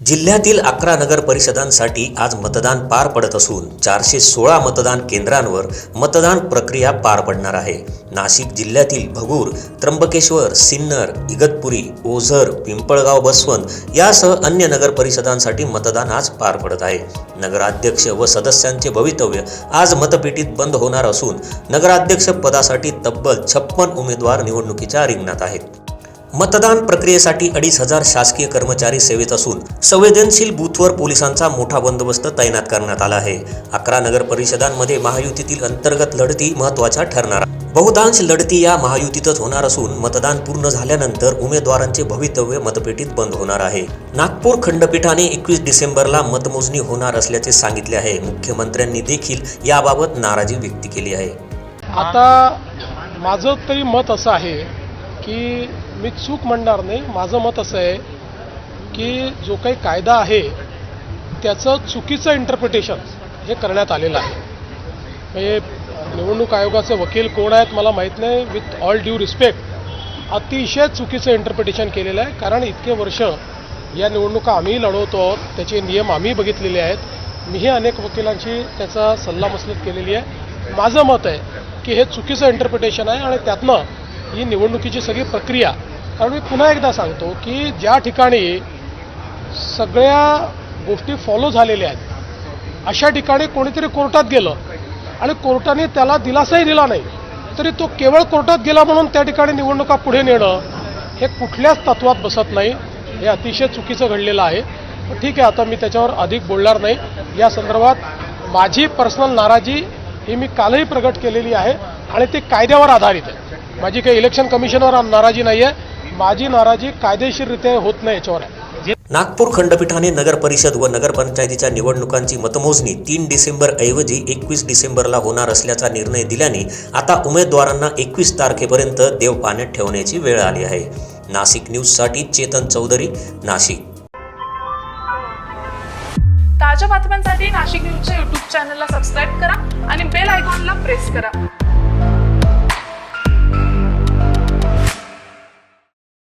जिल्ह्यातील अकरा नगर परिषदांसाठी आज मतदान पार पडत असून चारशे सोळा मतदान केंद्रांवर मतदान प्रक्रिया पार पडणार आहे. नाशिक जिल्ह्यातील भगूर त्र्यंबकेश्वर सिन्नर इगतपुरी ओझर पिंपळगाव बसवंत यासह अन्य नगर परिषदांसाठी मतदान आज पार पडत आहे. नगराध्यक्ष व सदस्यांचे भवितव्य आज मतपेटीत बंद होणार असून नगराध्यक्ष पदासाठी तब्बल छप्पन उमेदवार निवडणुकीच्या रिंगणात आहेत. मतदान प्रक्रियेसाठी अडीच हजार शासकीय कर्मचारी सेवेत असून संवेदनशील बूथवर पोलिसांचा मोठा बंदोबस्त तैनात करण्यात आला आहे. अकरा नगर परिषदांमध्ये महायुतीतील अंतर्गत लढती महत्त्वाच्या ठरणार बहुतांश लढती या महायुतीतच होणार असून मतदान पूर्ण झाल्यानंतर उमेदवारांचे भवितव्य मतपेटीत बंद होणार आहे. नागपूर खंडपीठाने एकवीस डिसेंबरला मतमोजणी होणार असल्याचे सांगितले आहे. मुख्यमंत्र्यांनी देखील याबाबत नाराजी व्यक्त केली आहे. आता माझं तरी मत असं आहे की मी चूक म्हणणार नाही. माझं मत असं आहे की जो काही कायदा आहे त्याचं चुकीचं इंटरप्रिटेशन हे करण्यात आलेलं आहे. म्हणजे निवडणूक आयोगाचे वकील कोण आहेत मला माहीत नाही. विथ ऑल ड्यू रिस्पेक्ट अतिशय चुकीचं इंटरप्रिटेशन केलेलं आहे. कारण इतके वर्ष या निवडणुका आम्ही लढवतो आहोत. त्याचे नियम आम्ही बघितलेले आहेत. मीही अनेक वकिलांची त्याचा सल्लामसलत केलेली आहे. माझं मत आहे की हे चुकीचं इंटरप्रिटेशन आहे आणि त्यातनं ही निवडणुकीची सगळी प्रक्रिया कारण मी पुन्हा एकदा सांगतो की ज्या ठिकाणी सगळ्या गोष्टी फॉलो झालेल्या आहेत अशा ठिकाणी कोणीतरी कोर्टात गेलं आणि कोर्टाने त्याला दिलासाही दिला नाही तरी तो केवळ कोर्टात गेला म्हणून त्या ठिकाणी निवडणुका पुढे नेणं हे कुठल्याच तत्वात बसत नाही हे अतिशय चुकीचं घडलेलं आहे. ठीक आहे आता मी त्याच्यावर अधिक बोलणार नाही. या संदर्भात माझी पर्सनल नाराजी ही मी कालही प्रगट केलेली आहे आणि ती कायद्यावर आधारित आहे. माझी काही इलेक्शन कमिशनवर नाराजी नाही आहे माझी नाराजी कायदेशीररित्या होत नाही याच्यावर. आहे नागपूर खंडपीठाने नगर परिषद व नगरपंचायतीच्या निवडणुकांची मतमोजणी तीन डिसेंबर ऐवजी एकवीस डिसेंबरला होणार असल्याचा निर्णय दिल्याने आता उमेदवारांना एकवीस तारखेपर्यंत देव पाण्यात ठेवण्याची वेळ आली आहे. नाशिक न्यूजसाठी चेतन चौधरी नाशिक. ताज्या बातम्यांसाठी नाशिक न्यूजच्या युट्यूब चॅनलला सबस्क्राईब करा आणि बेल आयकॉनला प्रेस करा.